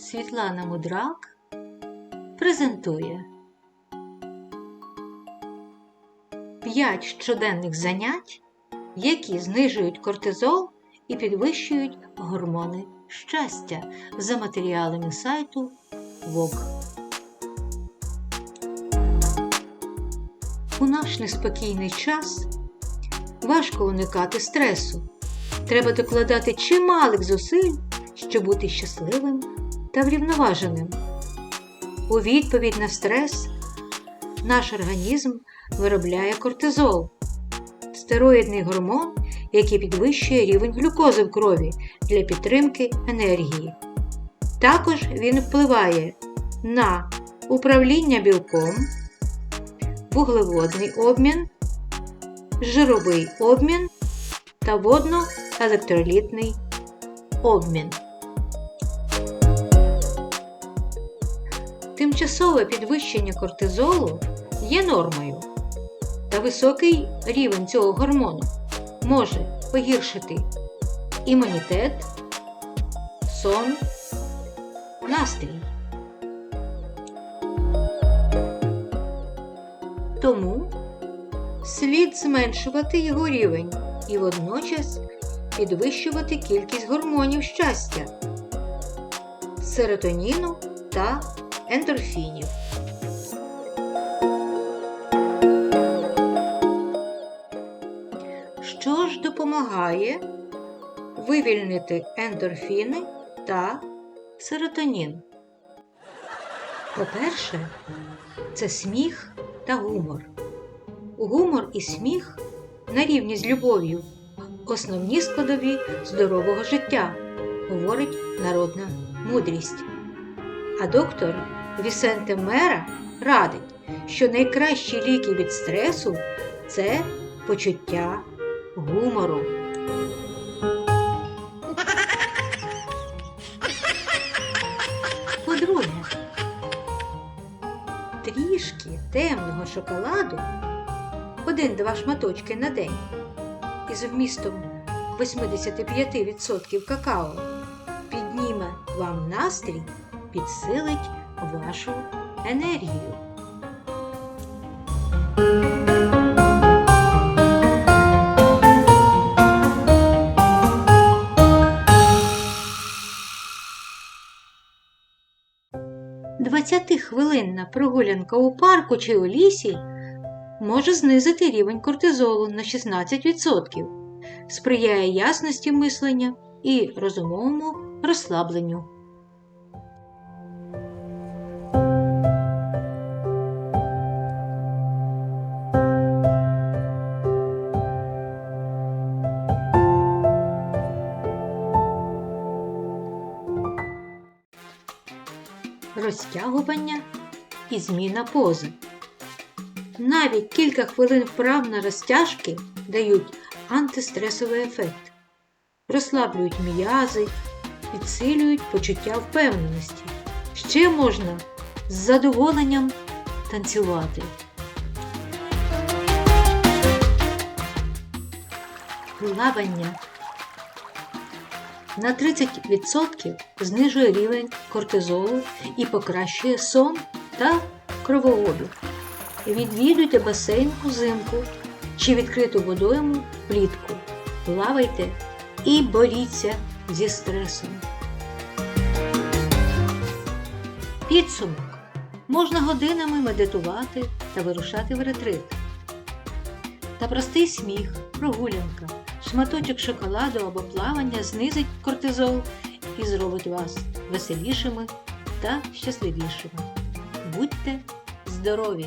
Світлана Мудрак презентує п'ять щоденних занять, які знижують кортизол і підвищують гормони щастя за матеріалами сайту ВОК. У наш неспокійний час важко уникати стресу. Треба докладати чималих зусиль, щоб бути щасливим та врівноваженим. У відповідь на стрес наш організм виробляє кортизол, стероїдний гормон, який підвищує рівень глюкози в крові для підтримки енергії. Також він впливає на управління білком, вуглеводний обмін, жировий обмін та водно-електролітний обмін. Тимчасове підвищення кортизолу є нормою, та високий рівень цього гормону може погіршити імунітет, сон, настрій. Тому слід зменшувати його рівень і водночас підвищувати кількість гормонів щастя, серотоніну та ендорфінів. Що ж допомагає вивільнити ендорфіни та серотонін? По-перше, це сміх та гумор. Гумор і сміх на рівні з любов'ю основні складові здорового життя, говорить народна мудрість. А доктор Вісенте Мера радить, що найкращі ліки від стресу це почуття гумору. По-друге, трішки темного шоколаду, один-два шматочки на день із вмістом 85% какао підніме вам настрій, підсилить вашу енергію. Двадцятихвилинна прогулянка у парку чи у лісі може знизити рівень кортизолу на 16%, сприяє ясності мислення і розумовому розслабленню. Розтягування і зміна пози. Навіть кілька хвилин вправ на розтяжки дають антистресовий ефект, розслаблюють м'язи, підсилюють почуття впевненості. Ще можна з задоволенням танцювати. Плавання на 30% знижує рівень кортизолу і покращує сон та кровообіг. Відвідуйте басейн узимку чи відкриту водойму влітку. Плавайте і боріться зі стресом. Підсумок. Можна годинами медитувати та вирушати в ретрит. Та простий сміх, прогулянка, шматочок шоколаду або плавання знизить кортизол і зробить вас веселішими та щасливішими. Будьте здорові!